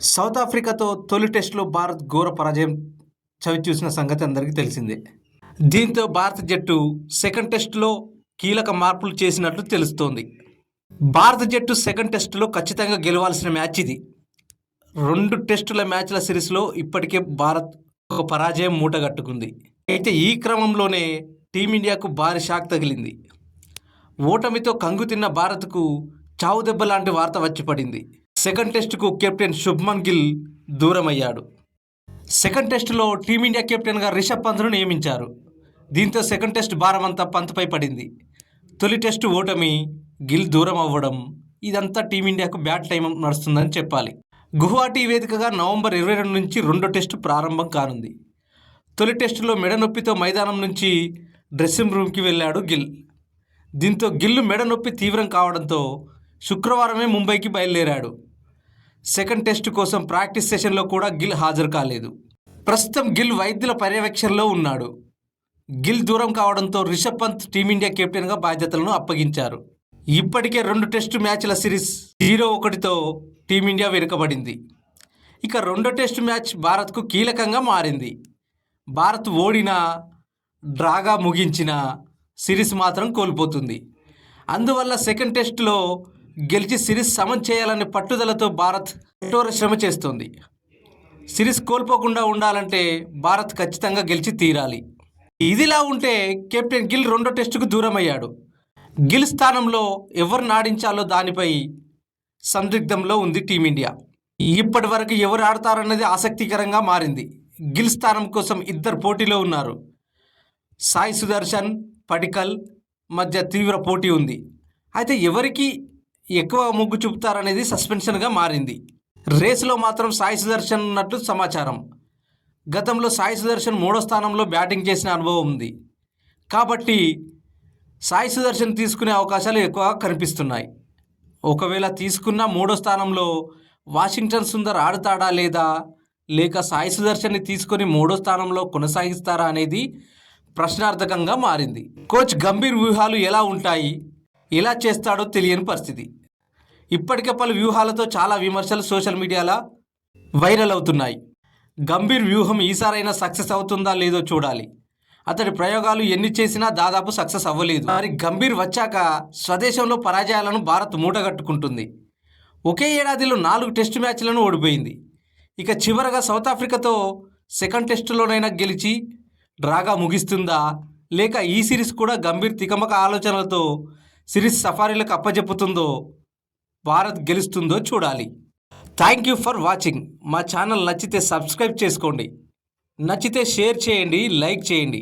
South ఆఫ్రికాతో తొలి టెస్టులో భారత్ ఘోర పరాజయం చవి చూసిన సంగతి అందరికీ తెలిసిందే. దీంతో భారత జట్టు సెకండ్ టెస్టులో కీలక మార్పులు చేసినట్లు తెలుస్తోంది. భారత జట్టు సెకండ్ టెస్టులో ఖచ్చితంగా గెలవాల్సిన మ్యాచ్ ఇది. రెండు టెస్టుల మ్యాచ్ల సిరీస్లో ఇప్పటికే భారత్ ఒక పరాజయం మూటగట్టుకుంది. అయితే ఈ క్రమంలోనే టీమిండియాకు భారీ షాక్ తగిలింది. ఓటమితో కంగు తిన్న భారత్కు చావు దెబ్బ లాంటి వార్త వచ్చిపడింది సెకండ్ టెస్టుకు కెప్టెన్ శుభ్మన్ గిల్ దూరమయ్యాడు. సెకండ్ టెస్టులో టీమిండియా కెప్టెన్గా రిషబ్ పంత్ను నియమించారు. దీంతో సెకండ్ టెస్ట్ భారమంతా పంత్పై పడింది. తొలి టెస్టు ఓటమి గిల్ దూరం అవ్వడం ఇదంతా టీమిండియాకు బ్యాట్ టైం నడుస్తుందని చెప్పాలి. గుహాటీ వేదికగా నవంబర్ ఇరవై రెండు నుంచి రెండో టెస్టు ప్రారంభం కానుంది. తొలి టెస్టులో మెడ నొప్పితో మైదానం నుంచి డ్రెస్సింగ్ రూమ్కి వెళ్ళాడు గిల్. దీంతో గిల్లు మెడ నొప్పి తీవ్రం కావడంతో శుక్రవారమే ముంబైకి బయలుదేరాడు. సెకండ్ టెస్ట్ కోసం ప్రాక్టీస్ సెషన్లో కూడా గిల్ హాజరు కాలేదు. ప్రస్తుతం గిల్ వైద్యుల పర్యవేక్షణలో ఉన్నాడు. గిల్ దూరం కావడంతో రిషబ్ పంత్ టీమిండియా కెప్టెన్గా బాధ్యతలను అప్పగించారు. ఇప్పటికే రెండు టెస్టు మ్యాచ్ల సిరీస్ జీరో ఒకటితో టీమిండియా వెనుకబడింది. ఇక రెండో టెస్టు మ్యాచ్ భారత్కు కీలకంగా మారింది. భారత్ ఓడినా డ్రాగా ముగించిన సిరీస్ మాత్రం కోల్పోతుంది. అందువల్ల సెకండ్ టెస్టులో గెలిచి సిరీస్ సమన్ చేయాలనే పట్టుదలతో భారత్ కఠోర శ్రమ చేస్తోంది. సిరీస్ కోల్పోకుండా ఉండాలంటే భారత్ ఖచ్చితంగా గెలిచి తీరాలి. ఇదిలా ఉంటే కెప్టెన్ గిల్ రెండో టెస్టుకు దూరమయ్యాడు. గిల్ స్థానంలో ఎవరు నాడించాలో దానిపై సందిగ్ధంలో ఉంది టీమిండియా. ఇప్పటి వరకు ఎవరు ఆడతారన్నది ఆసక్తికరంగా మారింది. గిల్ స్థానం కోసం ఇద్దరు పోటీలో ఉన్నారు. సాయి సుదర్శన్ పడికల్ మధ్య తీవ్ర పోటీ ఉంది. అయితే ఎవరికి ఎక్కువ మొగ్గు చూపుతారనేది సస్పెన్షన్గా మారింది. రేసులో మాత్రం సాయి సుదర్శన్ ఉన్నట్టు సమాచారం. గతంలో సాయి సుదర్శన్ మూడో స్థానంలో బ్యాటింగ్ చేసిన అనుభవం ఉంది. కాబట్టి సాయి సుదర్శన్ తీసుకునే అవకాశాలు ఎక్కువగా కనిపిస్తున్నాయి. ఒకవేళ తీసుకున్న మూడో స్థానంలో వాషింగ్టన్ సుందర్ ఆడుతాడా లేదా లేక సాయి సుదర్శన్ని తీసుకొని మూడో స్థానంలో కొనసాగిస్తారా అనేది ప్రశ్నార్థకంగా మారింది. కోచ్ గంభీర్ వ్యూహాలు ఎలా ఉంటాయి ఎలా చేస్తాడో తెలియని పరిస్థితి. ఇప్పటికే పలు వ్యూహాలతో చాలా విమర్శలు సోషల్ మీడియాలో వైరల్ అవుతున్నాయి. గంభీర్ వ్యూహం ఈసారైనా సక్సెస్ అవుతుందా లేదో చూడాలి. అతడి ప్రయోగాలు ఎన్ని చేసినా దాదాపు సక్సెస్ అవ్వలేదు. మరి గంభీర్ వచ్చాక స్వదేశంలో పరాజయాలను భారత్ మూటగట్టుకుంటుంది. ఒకే ఏడాదిలో నాలుగు టెస్టు మ్యాచ్లను ఓడిపోయింది. ఇక చివరగా సౌత్ ఆఫ్రికాతో సెకండ్ టెస్టులోనైనా గెలిచి డ్రాగా ముగిస్తుందా? లేక ఈ సిరీస్ కూడా గంభీర్ తికమక ఆలోచనలతో సిరీస్ సఫారీలకు అప్పజెప్పుతుందో భారత్ గెలుస్తుందో చూడాలి. థ్యాంక్ యూ ఫర్ వాచింగ్ మా ఛానల్ నచ్చితే సబ్స్క్రైబ్ చేసుకోండి. నచ్చితే షేర్ చేయండి లైక్ చేయండి.